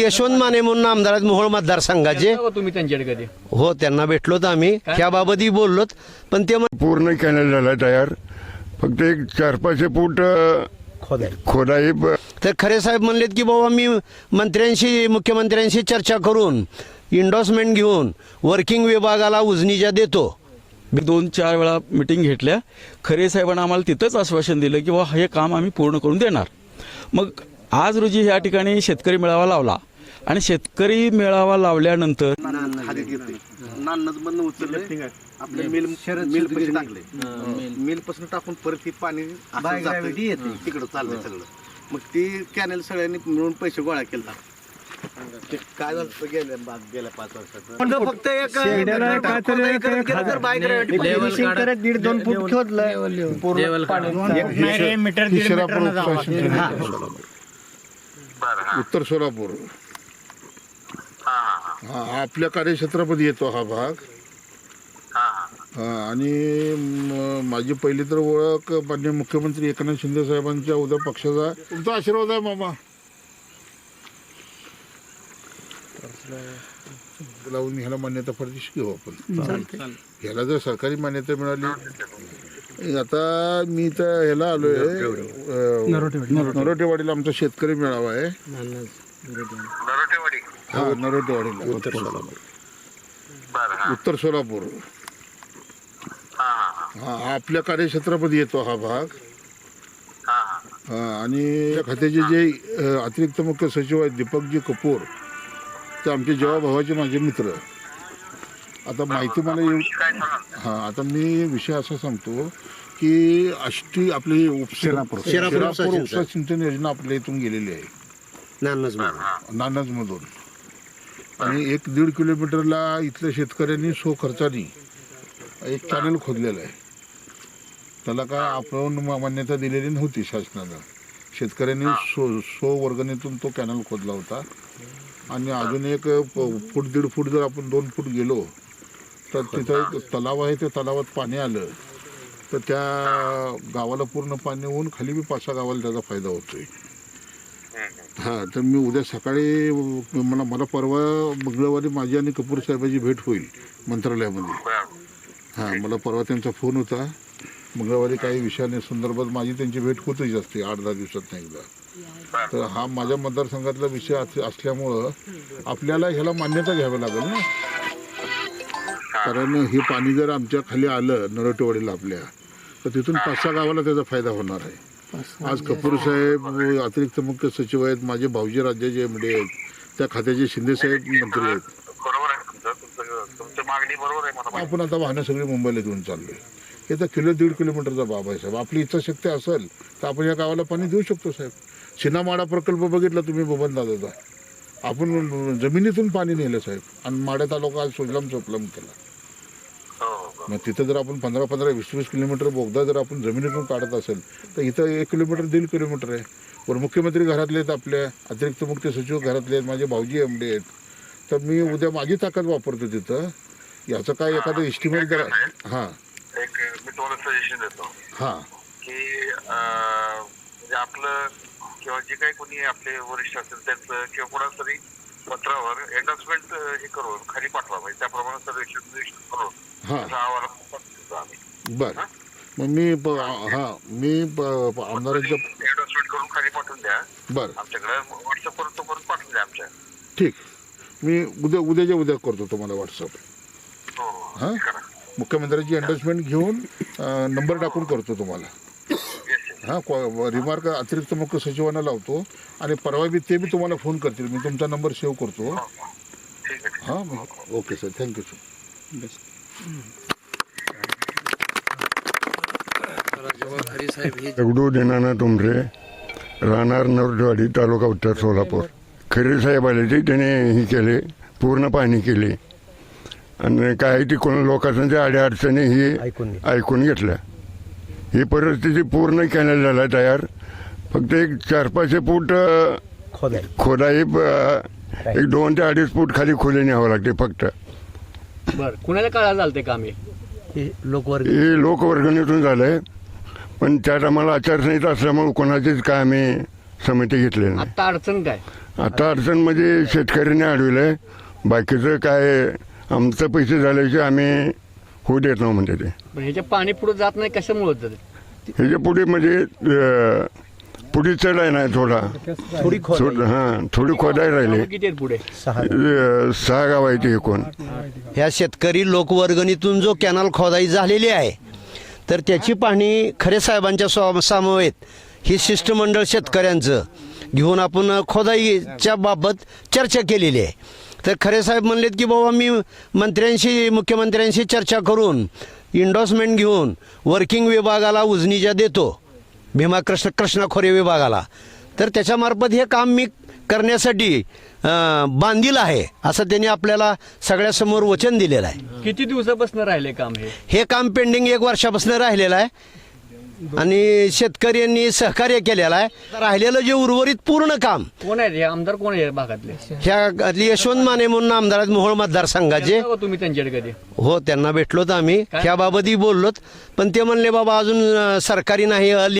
यशवंत माने म्हणून आमदार आहेत मोहोळ मतदारसंघाचे. तुम्ही त्यांच्याकडे कधी? हो त्यांना भेटलोत आम्ही. त्याबाबतही बोललोत. पण ते म्हण- पूर्ण कॅनल झाला तयार. फक्त एक चार पाचशे फूट खोदाई. ब- तर खरे साहेब म्हणलेत की बाबा मी मंत्र्यांशी मुख्यमंत्र्यांशी चर्चा करून इंडॉसमेंट घेऊन वर्किंग विभागाला उजनीच्या देतो. मी दोन चार वेळा मिटिंग घेतल्या. खरे साहेबांना आम्हाला तिथंच आश्वासन दिलं की बाबा हे काम आम्ही पूर्ण करून देणार. मग आज रोजी ह्या ठिकाणी शेतकरी मेळावा लावला. आणि शेतकरी मेळावा लावल्यानंतर नान्नज उचलले आपले मिलपासून टाकून परत ती पाणी. तिकडं चाललंय सगळं. मग ती कॅनेल सगळ्यांनी मिळून पैसे गोळा केला. ते काय झालं गेल्या पाच वर्षात? फक्त एक दीड दोन फूट खोदलं. उत्तर सोलापूर. हा आपल्या कार्यक्षेत्रामध्ये येतो हा भाग. हा, आणि म- माझी पहिली तर ओळख माननीय मुख्यमंत्री एकनाथ शिंदे साहेबांच्या उद्या पक्षाचा तुमचा आशीर्वाद आहे मामा. लावून ह्याला मान्यता फारशी घेऊ आपण. ह्याला जर सरकारी मान्यता मिळाली. आता मी तर ह्याला आलोय. अं, नरोटेवाडीला आमचा शेतकरी मेळावा आहे. नरोटेवाडीला उत्तर सोलापूर. उत्तर सोलापूर. हा आपल्या कार्यक्षेत्रामध्ये येतो हा भाग. हा, आणि या खात्याचे जे अ, अतिरिक्त मुख्य सचिव आहेत दीपकजी कपूर ते आमचे जेव्हा भावाचे माझे मित्र. आता माहिती मला येऊ हा आता मी विषय असा सांगतो की आष्टी आपली उपसेनापूर शेरापूर. उपसा सिंचन. उपसा सिंचन योजना आपल्या इथून गेलेली आहे. नानच म्हणून. नानजमधून. आणि एक दीड किलोमीटरला इथल्या शेतकऱ्यांनी सो खर्चानी एक चॅनल खोदलेलं आहे. त्याला काय आपण मान्यता दिलेली नव्हती शासनानं. शेतकऱ्यांनी सो सो वर्गणीतून तो कॅनल खोदला होता. आणि अजून एक फूट दीड फूट जर आपण दोन फूट गेलो तर तिथं एक तलाव आहे त्या तलावात पाणी आलं. तर त्या गावाला पूर्ण पाणी होऊन खाली बी पाच सहा गावाला त्याचा फायदा होतोय. हा तर मी उद्या सकाळी मला मला परवा मंगळवारी माझी आणि कपूर साहेबाची भेट होईल मंत्रालयामध्ये. हा मला परवा त्यांचा फोन होता. मंगळवारी काही विषयाने संदर्भात माझी त्यांची भेट होतच असते आठ दहा दिवसात एकदा. तर हा माझ्या मतदारसंघातला विषय असल्यामुळं आपल्याला ह्याला मान्यता घ्यावी लागेल ना? कारण हे पाणी जर आमच्या खाली आलं नरटवाडीला आपल्या तर तिथून पाच सहा गावाला त्याचा फायदा होणार आहे. आज कपूर साहेब अतिरिक्त मुख्य सचिव आहेत माझे भाऊजी राज्याचे एमडी आहेत त्या खात्याचे शिंदे साहेब मंत्री आहेत. बरोबर आहे तुमचं तुमचं तुमची मागणी बरोबर आहे मला माहिती. आपण आता वाहनं सगळी मुंबईला घेऊन चाललोय. हे तर किलो दीड किलोमीटरचा बाब आहे साहेब. आपली इच्छाशक्ती असेल तर आपण या गावाला पाणी देऊ शकतो साहेब. सिनामाडा प्रकल्प बघितला तुम्ही बबन दादाचा आपण जमिनीतून पाणी नेलं साहेब. आणि माड्या तालुका आज सोजलाम चोपलाम केला. मग तिथं जर आपण पंधरा पंधरा वीस वीस किलोमीटर बोगदा जर आपण जमिनीतून काढत असेल तर इथं एक किलोमीटर दीड किलोमीटर आहे. वर मुख्यमंत्री घरातले आहेत आपल्या अतिरिक्त मुख्य सचिव घरातले आहेत माझे भाऊजी एम डी आहेत. तर मी उद्या माझी ताकद वापरतो तिथं. याचं काय एखादं एस्टिमेट जर हां. एक मी तुम्हाला सजेशन देतो. हां. की म्हणजे आपलं किंवा जे काही कोणी आपले वरिष्ठ असेल त्यांचं किंवा कोणाचं तरी पत्रावर एंडोर्समेंट हे करून खाली पाठवा. म्हणजे त्याप्रमाणे सर्वेक्षण करून. हां. त्याचा अहवाल पाठवतो आम्ही. बर. मग मी प- हां मी प- आमदारांच्या एंडोर्समेंट करून खाली पाठवून द्या. बर. आमच्याकडे व्हॉट्सअपवर तो करून पाठवून द्या आमच्या. ठीक. मी उद्या उद्याच्या उद्या करतो तुम्हाला व्हॉट्सअप हो हो. हां? करा. मुख्यमंत्र्यांची एंडोर्समेंट घेऊन अं, नंबर टाकून करतो तुम्हाला. हां रिमार्क अतिरिक्त मुख्य सचिवांना लावतो आणि परवा बी ते बी तुम्हाला फोन करतील. मी तुमचा नंबर सेव्ह करतो. ठीक आहे ठीक हां okay sir thank you sir Dagdu देणाना तुमरे राहणार नरवाडी तालुका उत्तर सोलापूर. खरे साहेब आले ते त्याने हे केले पूर्ण पाहणी केली. आणि काही तिकडून लोकांच्या अड्या अडचणी ही. ऐकून घेतल्या. ही परिस्थिती पूर्ण कॅनल झाला तयार. फक्त एक चार पाचशे फूट खोदाई. एक दोन ते अडीच फूट खाली खोली न्यावं लागते फक्त. बर कुणाच्या काळात झालं ते काम हे? हे लोकवर्ग. हे लोकवर्गणीतून झालंय. पण त्यात आम्हाला आचारसंहिता असल्यामुळे कोणाचीच काय आम्ही समिती घेतली नाही. आता अडचण काय? आता अडचण म्हणजे शेतकऱ्यांनी अडविलंय. बाकीचं काय आमचं पैसे झाल्याशिवाय आम्ही होऊ देत नाही म्हणते ते. पण ह्याच्या पाणी पुढे जात नाही कशामुळे होत जाते? ह्याच्या पुढे म्हणजे अं, पुढे चढ आहे ना थोडा थोडी थोड- हा थोडी खोदाय राहिली. कामं किती आहेत पुढे? अं, सहा गाव आहे ते एकूण. ह्या शेतकरी लोकवर्गणीतून जो कॅनल खोदाई झालेली आहे तर त्याची पाहणी खरे साहेबांच्या स्वा- समवेत. ही शिष्टमंडळ शेतकऱ्यांचं घेऊन आपण खोदाईच्या बाबत चर्चा केलेली आहे. तर खरे साहेब म्हणलेत की बाबा मी मंत्र्यांशी मुख्यमंत्र्यांशी चर्चा करून इंडोसमेंट घेऊन वर्किंग विभागाला उजनीच्या देतो भीमा कृष्ण कृष्णा खोरे विभागाला. तर त्याच्यामार्फत हे काम मी करण्यासाठी बांधील आहे असं त्यांनी आपल्याला सगळ्यासमोर वचन दिलेलं आहे. किती दिवसापासून राहिले काम हे? हे काम पेंडिंग एक वर्षापासून राहिलेलं आहे. आणि शेतकऱ्यांनी सहकार्य केलेलं आहे. राहिलेलं जे उर्वरित पूर्ण काम. कोण आहेत हे? आमदार कोण आहे भागातले? ह्या यशवंत माने म्हणून आमदार आहेत मोहोळ मतदारसंघाचे. तुम्ही त्यांच्याकडे कधी. हो त्यांना भेटलोत आम्ही? ह्याबाबतही बोललोत. पण ते म्हणले बाबा अजून सरकारी नाही अली